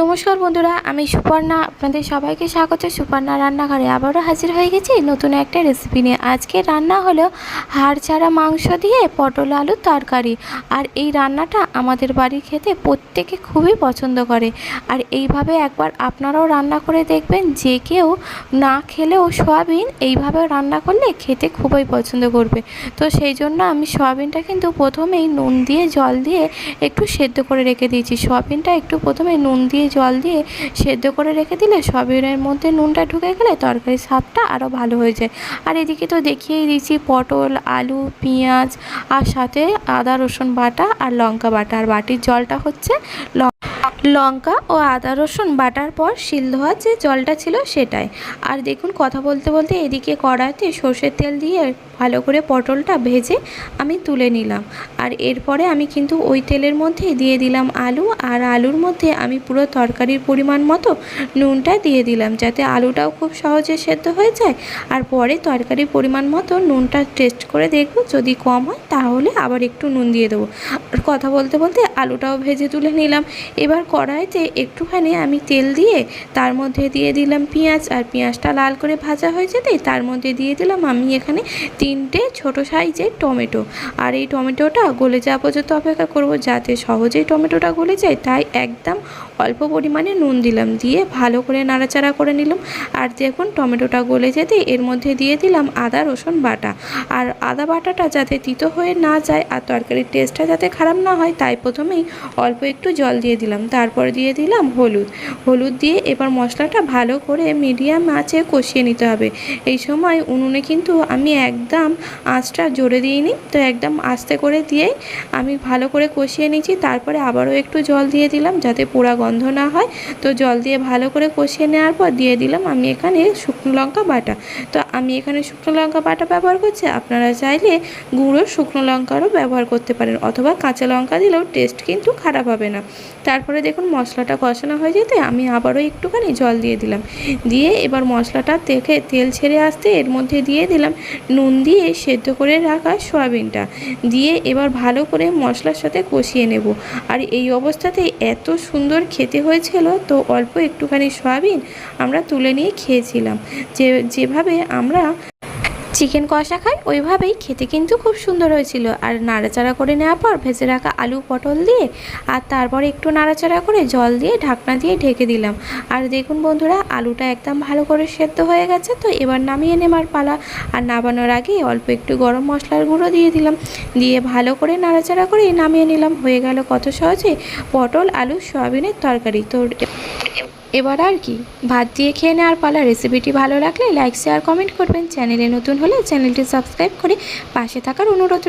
নমস্কার বন্ধুরা, আমি সুপর্ণা। আপনাদের সবাইকে স্বাগত। সুপর্ণা রান্নাঘরে আবারও হাজির হয়ে গেছি নতুন একটা রেসিপি নিয়ে। আজকে রান্না হলো হাড় ছাড়া মাংস দিয়ে পটল আলুর তরকারি। আর এই রান্নাটা আমাদের বাড়ির খেতে প্রত্যেকে খুবই পছন্দ করে। আর এইভাবে একবার আপনারাও রান্না করে দেখবেন, যে কেউ না খেলেও সয়াবিন এইভাবে রান্না করলে খেতে খুবই পছন্দ করবে। তো সেই জন্য আমি সয়াবিনটা কিন্তু প্রথমেই নুন দিয়ে, জল দিয়ে একটু সেদ্ধ করে রেখে দিয়েছি। সয়াবিনটা একটু প্রথমে নুন দিয়ে জল দিয়ে সেদ্ধ করে রেখে দিলে সয়াবিনের মধ্যে নুনটা ঢুকে গেলে তরকারির স্বাদটা আরও ভালো হয়ে যায়। আর এদিকে তো দেখিয়েই দিয়েছি পটল, আলু, পেঁয়াজ আর সাথে আদা, রসুন বাটা আর লঙ্কা বাটা। আর বাটির জলটা হচ্ছে লঙ্কা ও আদা, রসুন বাটার পর শিল ধোয়া যে জলটা ছিল সেটাই। আর দেখুন কথা বলতে বলতে এদিকে কড়াইতে সর্ষের তেল দিয়ে ভালো করে পটলটা ভেজে আমি তুলে নিলাম। আর এরপরে আমি কিন্তু ওই তেলের মধ্যে দিয়ে দিলাম আলু। আর আলুর মধ্যে আমি পুরো তরকারির পরিমাণ মতো নুনটা দিয়ে দিলাম, যাতে আলুটাও খুব সহজে সেদ্ধ হয়ে যায়। আর পরে তরকারির পরিমাণ মতো নুনটা টেস্ট করে দেখব, যদি কম হয় তাহলে আবার একটু নুন দিয়ে দেবো। আর কথা বলতে বলতে আলুটাও ভেজে তুলে নিলাম। এবার কড়াইতে একটুখানি আমি তেল দিয়ে তার মধ্যে দিয়ে দিলাম পেঁয়াজ, আর পেঁয়াজটা লাল করে ভাজা হয়ে যেতে তার মধ্যে দিয়ে দিলাম আমি এখানে তিনটে ছোট সাইজের টমেটো। আর এই টমেটোটা গলে যাওয়া পর্যন্ত অপেক্ষা করব, যাতে সহজেই টমেটোটা গলে যায়, তাই একদম অল্প পরিমাণে নুন দিলাম, দিয়ে ভালো করে নাড়াচাড়া করে নিলাম। আর দেখুন, টমেটোটা গলে যেতে এর মধ্যে দিয়ে দিলাম আদা, রসুন বাটা। আর আদা বাটাটা যাতে তিতো হয়ে না যায় আর তরকারির টেস্টটা যাতে খারাপ না হয়, তাই প্রথমেই অল্প একটু জল দিয়ে দিলাম। তারপর দিয়ে দিলাম হলুদ। হলুদ দিয়ে এবার মশলাটা ভালো করে মিডিয়াম আঁচে কষিয়ে নিতে হবে। এই সময় উনুনে কিন্তু আমি একদম আঁচটা জোরে দিইনি, তো একদম আস্তে করে দিয়েই আমি ভালো করে কষিয়ে নিয়েছি। তারপরে আবারও একটু জল দিয়ে দিলাম, যাতে পোড়া গন্ধ না হয়, তো জল দিয়ে ভালো করে কষিয়ে নেওয়ার পর দিয়ে দিলাম আমি এখানে শুকনো লঙ্কা বাটা। তো আমি এখানে শুকনো লঙ্কা বাটা ব্যবহার করছি, আপনারা চাইলে গুঁড়ো শুকনো লঙ্কারও ব্যবহার করতে পারেন, অথবা কাঁচা লঙ্কা দিলেও টেস্ট কিন্তু খারাপ হবে না। তারপরে দেখুন মশলাটা কষানো হয়ে যেতে আমি আবারও একটুখানি জল দিয়ে দিলাম। দিয়ে এবার মশলাটা দেখে তেল ছেড়ে আসতে এর মধ্যে দিয়ে দিলাম নুন দিয়ে সেদ্ধ করে রাখা সয়াবিনটা। দিয়ে এবার ভালো করে মশলার সাথে কষিয়ে নেব। আর এই অবস্থাতে এত সুন্দর খেতে হয়েছিল তো অল্প একটুখানি সয়াবিন আমরা তুলে নিয়ে খেয়েছিলাম। যে যেভাবে আমরা চিকেন কষা খাই ওইভাবেই খেতে কিন্তু খুব সুন্দর হয়েছিল। আর নাড়াচাড়া করে নেওয়ার পর ভেজে রাখা আলু, পটল দিয়ে আর তারপর একটু নাড়াচাড়া করে জল দিয়ে ঢাকনা দিয়ে ঢেকে দিলাম। আর দেখুন বন্ধুরা, আলুটা একদম ভালো করে সেদ্ধ হয়ে গেছে, তো এবার নামিয়ে নেবার পালা। আর নামানোর আগে অল্প একটু গরম মশলার গুঁড়ো দিয়ে দিলাম। দিয়ে ভালো করে নাড়াচাড়া করে নামিয়ে নিলাম। হয়ে গেল কত সহজে পটল, আলু, সয়াবিনের তরকারি। তো এবার আর কি? ভাত দিয়ে খেয়ে নেওয়ার পালা রেসিপিটি ভালো লাগলে লাইক শেয়ার কমেন্ট করবেন। চ্যানেলে নতুন হলে চ্যানেলটি সাবস্ক্রাইব করে পাশে থাকার অনুরোধ